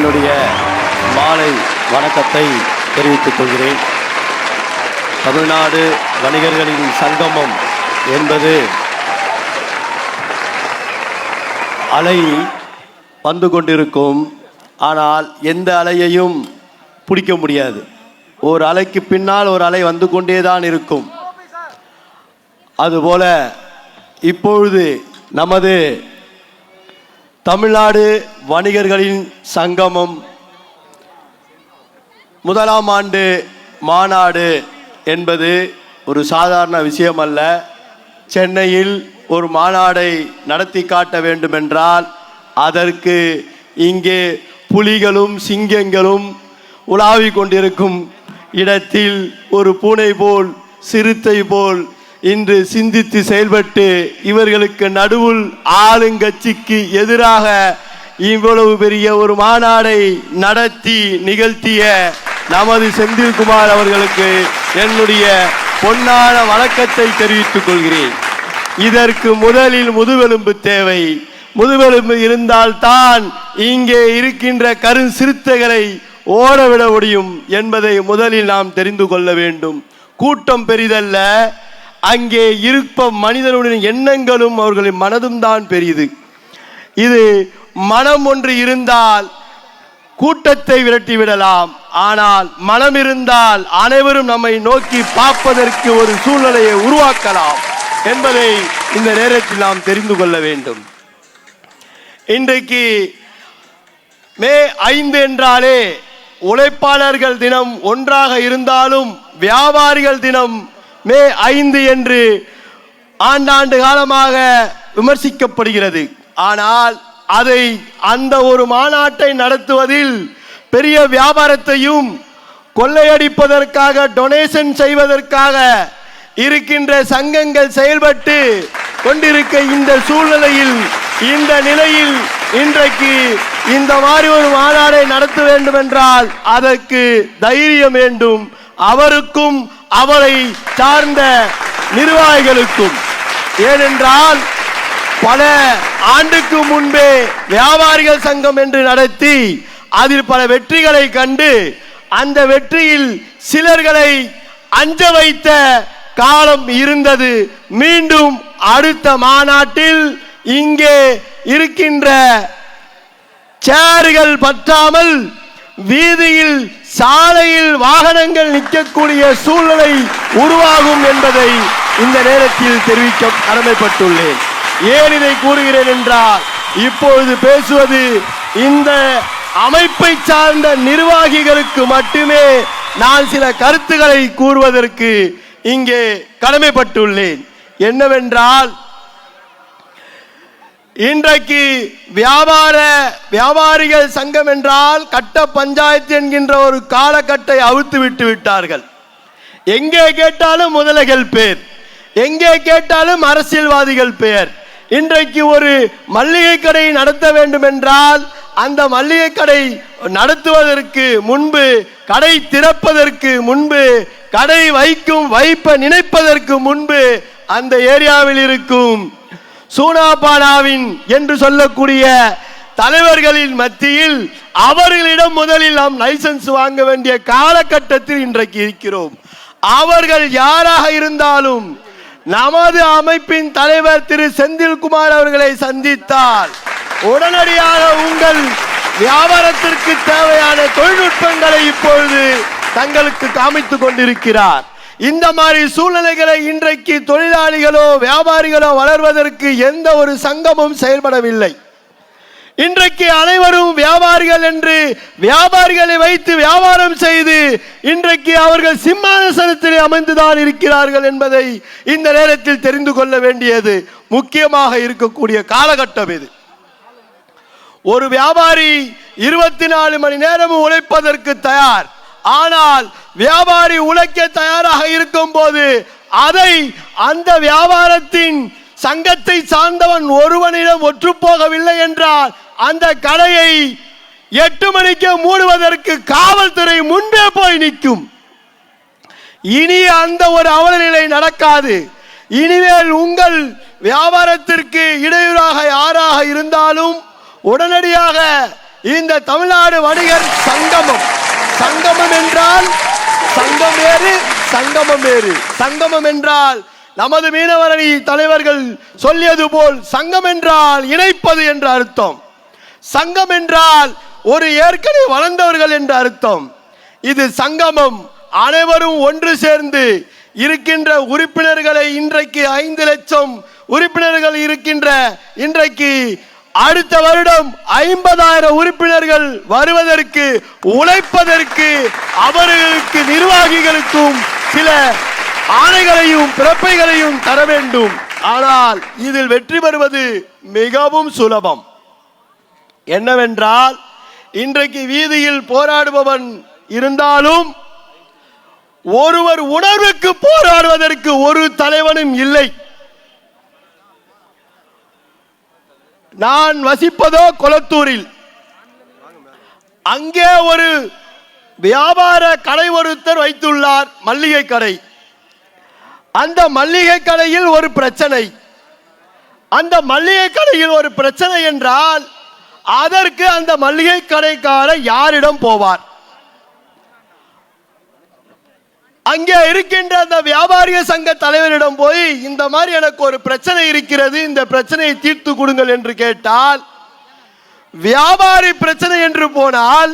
என்னுடைய மாலை வணக்கத்தை தெரிவித்துக் கொள்கிறேன். தமிழ்நாடு வணிகர்களின் சங்கமம் என்பது அலை வந்து கொண்டிருக்கும். ஆனால் எந்த அலையையும் பிடிக்க முடியாது. ஒரு அலைக்கு பின்னால் ஒரு அலை வந்து கொண்டே தான் இருக்கும். அதுபோல இப்பொழுது நமது தமிழ்நாடு வணிகர்களின் சங்கமம். முதலாம் ஆண்டு மாநாடு என்பது ஒரு சாதாரண விஷயம் அல்ல சென்னையில் ஒரு மாநாடை நடத்தி காட்ட வேண்டுமென்றால் அதற்கு இங்கே புலிகளும் சிங்கங்களும் உலாவிக் கொண்டிருக்கும் இடத்தில் ஒரு பூனை போல் சிறுத்தை போல் இன்று சிந்தித்து செயல்பட்டு இவர்களுக்கு நடுவுள் ஆளுங்கட்சிக்கு எதிராக இவ்வளவு பெரிய ஒரு மாநாடை நடத்தி நிகழ்த்திய நமது செந்தில்குமார் அவர்களுக்கு என்னுடைய பொன்னான வணக்கத்தை தெரிவித்துக் கொள்கிறேன். இதற்கு முதலில் முதுகெலும்பு தேவை. முதுகெலும்பு இருந்தால்தான் இங்கே இருக்கின்ற கரு சிறுத்தைகளை ஓடவிட முடியும் என்பதை முதலில் நாம் தெரிந்து கொள்ள வேண்டும். கூட்டம் பெரிதல்ல. அங்கே இருப்ப மனிதனுடைய எண்ணங்களும் அவர்களின் மனதும் தான் பெரியது. இது மனம் ஒன்று இருந்தால் கூட்டத்தை விரட்டி விடலாம். ஆனால் மனம் இருந்தால் அனைவரும் நம்மை நோக்கி பார்ப்பதற்கு ஒரு சூழ்நிலையை உருவாக்கலாம் என்பதை இந்த நேரத்தில் நாம் தெரிந்து கொள்ள வேண்டும். இன்றைக்கு மே ஐந்து என்றாலே உழைப்பாளர்கள் தினம் ஒன்றாக இருந்தாலும் வியாபாரிகள் தினம் மே ஐந்து என்று ஆண்டாண்டு காலமாக விமர்சிக்கப்படுகிறது. ஆனால் அதை அந்த ஒரு மாநாட்டை நடத்துவதில் பெரிய வியாபாரத்தையும் கொள்ளையடிப்பதற்காக டொனேஷன் செய்வதற்காக இருக்கின்ற சங்கங்கள் செயல்பட்டு கொண்டிருக்க இந்த சூழ்நிலையில் இந்த நிலையில் இன்றைக்கு இந்த மாதிரி ஒரு மாநாடை நடத்த வேண்டும் என்றால் அதற்கு தைரியம் வேண்டும். அவருக்கும் அவரை சார்ந்த நிர்வாகிகளுக்கும் ஏனென்றால் பல ஆண்டுக்கு முன்பே வியாபாரிகள் சங்கம் என்று நடத்தி அதில் பல வெற்றிகளை கண்டு அந்த வெற்றியில் சிலர்களை அஞ்ச வைத்த காலம் இருந்தது. மீண்டும் அடுத்த மாநாட்டில் இங்கே இருக்கின்ற சேர்கள் பற்றாமல் வீதியில் சாலையில் வாகனங்கள் நிற்கக்கூடிய சூழ்நிலை உருவாகும் என்பதை இந்த நேரத்தில் தெரிவிக்க கடமைப்பட்டுள்ளேன். ஏன் இதை கூறுகிறேன் என்றால் இப்பொழுது பேசுவது இந்த அமைப்பை சார்ந்த நிர்வாகிகளுக்கு மட்டுமே நான் சில கருத்துக்களை கூறுவதற்கு இங்கே கடமைப்பட்டுள்ளேன். என்னவென்றால் இன்றைக்கு வியாபார வியாபாரிகள் சங்கம் என்றால் கட்ட பஞ்சாயத்து என்கின்ற ஒரு காலகட்டை அவிழ்த்து விட்டு விட்டார்கள். எங்கே கேட்டாலும் முதலைகள் பேர். எங்கே கேட்டாலும் அரசியல்வாதிகள் பெயர் இன்றைக்கு ஒரு மல்லிகை கடை நடத்த வேண்டும் என்றால் அந்த மல்லிகை கடை நடத்துவதற்கு முன்பு கடை திறப்பதற்கு முன்பு கடை வைக்கும் வைப்ப நினைப்பதற்கு முன்பு அந்த ஏரியாவில் இருக்கும் சூனாபானாவின் என்று சொல்லக்கூடிய தலைவர்களின் மத்தியில் அவர்களிடம் முதலில் நாம் லைசன்ஸ் வாங்க வேண்டிய காலகட்டத்தில் இன்றைக்கு இருக்கிறோம். அவர்கள் யாராக இருந்தாலும் நமது அமைப்பின் தலைவர் திரு செந்தில்குமார் அவர்களை சந்தித்தால் உடனடியாக உங்கள் வியாபாரத்திற்கு தேவையான தொழில்நுட்பங்களை இப்பொழுது தங்களுக்கு காமித்துக் கொண்டிருக்கிறார். இந்த மாதிரி சூழ்நிலைகளை இன்றைக்கு தொழிலாளிகளோ வியாபாரிகளோ வளர்வதற்கு எந்த ஒரு சங்கமும் செயல்படவில்லை. இன்றைக்கு அனைவரும் வியாபாரிகள் என்று வியாபாரிகளை வைத்து வியாபாரம் செய்து இன்றைக்கு அவர்கள் சிம்மாசனத்தில் அமைந்துதான் இருக்கிறார்கள் என்பதை இந்த நேரத்தில் தெரிந்து கொள்ள வேண்டியது முக்கியமாக இருக்கக்கூடிய காலகட்டம் இது. ஒரு வியாபாரி இருபத்தி நாலு மணி நேரமும் உழைப்பதற்கு தயார். ஆனால் வியாபாரி உழைக்க தயாராக இருக்கும் போது அதை அந்த வியாபாரத்தின் சங்கத்தை சார்ந்தவன் ஒருவனிடம் ஒற்று போகவில்லை என்றால் அந்த கடையை எட்டு மணிக்கு மூடுவதற்கு காவல்துறை முன்பே போய் நிற்கும். இனி அந்த ஒரு அவலநிலை நடக்காது. இனிமேல் உங்கள் வியாபாரத்திற்கு இடையூறாக யாராக இருந்தாலும் உடனடியாக இந்த தமிழ்நாடு வணிகர் சங்கமம். சங்கமம் என்றால் சங்கம் வேறு சங்கமம் வேறு சங்கமம் என்றால் நமது மீனவரணி தலைவர்கள் சொல்லியது போல் சங்கம் என்றால் இணைப்பது என்ற அர்த்தம். சங்கம் என்றால் ஒரு ஏற்கனவே வளர்ந்தவர்கள் என்ற அர்த்தம். இது சங்கமம். அனைவரும் ஒன்று சேர்ந்து இருக்கின்ற உறுப்பினர்களை இன்றைக்கு ஐந்து லட்சம் உறுப்பினர்கள் இருக்கின்ற இன்றைக்கு அடுத்த வருடம் ஐம்பதாயிரம் உறுப்பினர்கள் வருவதற்கு உழைப்பதற்கு அவர்களுக்கு நிர்வாகிகளுக்கும் சில ஆணைகளையும் பிறப்பைகளையும் தர வேண்டும். ஆனால் இதில் வெற்றி பெறுவது மிகவும் சுலபம். என்னவென்றால் இன்றைக்கு வீதியில் போராடுபவன் இருந்தாலும் ஒருவர் உணர்வுக்கு போராடுவதற்கு ஒரு தலைவனும் இல்லை. நான் வசிப்பதோ கொளத்தூரில். அங்கே ஒரு வியாபார கடை ஒருத்தர் வைத்துள்ளார் மல்லிகை கடை. அந்த மல்லிகை கடையில் ஒரு பிரச்சனை. அந்த மல்லிகை கடையில் ஒரு பிரச்சனை என்றால் அதற்கு அந்த மல்லிகை கடைக்காரர் யாரிடம் போவார்? அங்கே இருக்கின்ற அந்த வியாபாரிய சங்க தலைவரிடம் போய் இந்த மாதிரி எனக்கு ஒரு பிரச்சனை இருக்கிறது இந்த பிரச்சனையை தீர்த்து கொடுங்கள் என்று கேட்டால் வியாபாரி பிரச்சனை என்று போனால்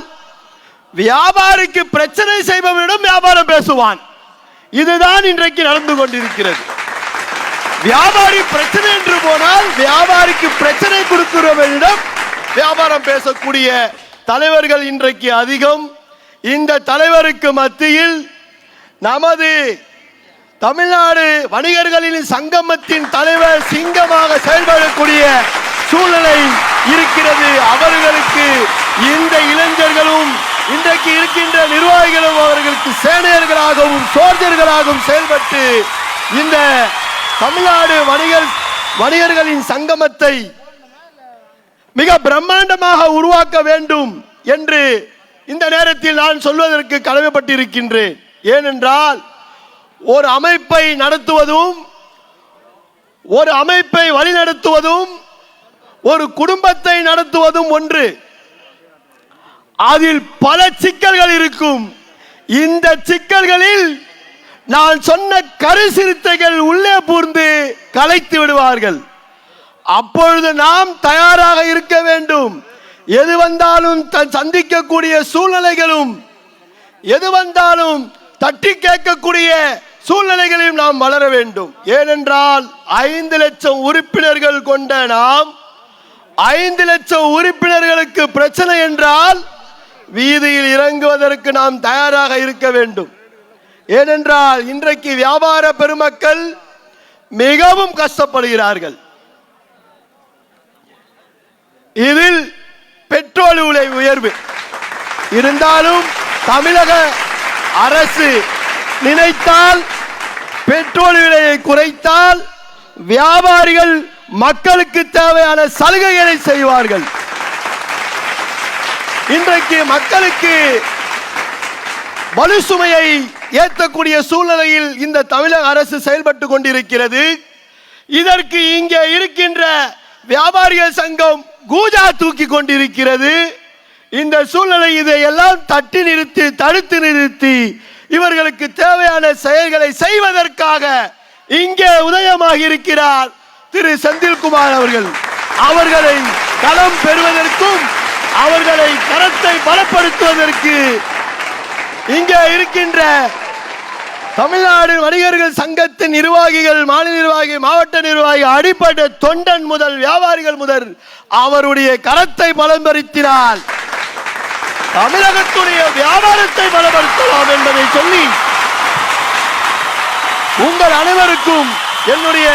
வியாபாரிக்கு பிரச்சனை செய்பவரிடம் வியாபாரம் பேசுவான். இதுதான் இன்றைக்கு நடந்து கொண்டிருக்கிறது. வியாபாரி பிரச்சனை என்று போனால் வியாபாரிக்கு பிரச்சனை கொடுக்கிறவரிடம் வியாபாரம் பேசக்கூடிய தலைவர்கள் இன்றைக்கு அதிகம். இந்த தலைவருக்கு மத்தியில் நமது தமிழ்நாடு வணிகர்களின் சங்கமத்தின் தலைவர் சிங்கமாக செயல்படக்கூடிய சூழ்நிலை இருக்கிறது. அவர்களுக்கு இந்த இளைஞர்களும் இன்றைக்கு இருக்கின்ற நிர்வாகிகளும் அவர்களுக்கு சேனையர்களாகவும் சோர்ஜர்களாகவும் செயல்பட்டு இந்த தமிழ்நாடு வணிகர் வணிகர்களின் சங்கமத்தை மிக பிரம்மாண்டமாக உருவாக்க வேண்டும் என்று இந்த நேரத்தில் நான் சொல்வதற்கு கடமைப்பட்டிருக்கின்றேன். ஏனென்றால் ஒரு அமைப்பை நடத்துவதும் ஒரு அமைப்பை வழிநடத்துவதும் ஒரு குடும்பத்தை நடத்துவதும் ஒன்று. அதில் பல சிக்கல்கள் இருக்கும். இந்த சிக்கல்களில் நான் சொன்ன கருசிறுத்தைகள் உள்ளே பூர்ந்து கலைத்து விடுவார்கள். அப்பொழுது நாம் தயாராக இருக்க வேண்டும். எது வந்தாலும் சந்திக்கக்கூடிய சூழ்நிலைகளும் எது வந்தாலும் தட்டி கேட்கக்கூடிய சூழ்நிலைகளையும் நாம் வளர வேண்டும். ஏனென்றால் ஐந்து லட்சம் உறுப்பினர்கள் கொண்ட நாம் ஐந்து லட்சம் உறுப்பினர்களுக்கு பிரச்சனை என்றால் வீதியில் இறங்குவதற்கு நாம் தயாராக இருக்க வேண்டும். ஏனென்றால் இன்றைக்கு வியாபார பெருமக்கள் மிகவும் கஷ்டப்படுகிறார்கள். இதில் பெட்ரோல் விலை உயர்வு. இருந்தாலும் தமிழக அரசு நினைத்தால் பெட்ரோல் விலையை குறைத்தால் வியாபாரிகள் மக்களுக்கு தேவையான சலுகைகளை செய்வார்கள். இன்றைக்கு மக்களுக்கு வலு சுமையை ஏற்றக்கூடிய சூழ்நிலையில் இந்த தமிழக அரசு செயல்பட்டு கொண்டிருக்கிறது. இதற்கு இங்கே இருக்கின்ற வியாபாரிகள் சங்கம் கூஜா தூக்கி கொண்டிருக்கிறது. இந்த சூழ்நிலை இதையெல்லாம் தட்டி நிறுத்தி தடுத்து நிறுத்தி இவர்களுக்கு தேவையான செயல்களை செய்வதற்காக இங்கே உதயமாக இருக்கிறார் திரு செந்தில்குமார் அவர்கள். அவர்களை களம் பெறுவதற்கும் அவர்களை கரத்தை பலப்படுத்துவதற்கு இங்கே இருக்கின்ற தமிழ்நாடு வணிகர்கள் சங்கத்தின் நிர்வாகிகள் மாநில நிர்வாகி மாவட்ட நிர்வாகி அடிப்படை தொண்டன் முதல் வியாபாரிகள் முதல் அவருடைய கரத்தை பலப்படுத்தினால் தமிழகத்துடைய வியாபாரத்தை பலப்படுத்தலாம் என்பதை சொல்லி உங்கள் அனைவருக்கும் என்னுடைய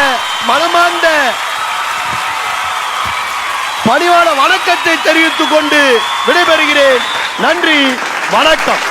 மனமார்ந்த பணிவான வணக்கத்தை தெரிவித்துக் கொண்டு விடைபெறுகிறேன். நன்றி வணக்கம்.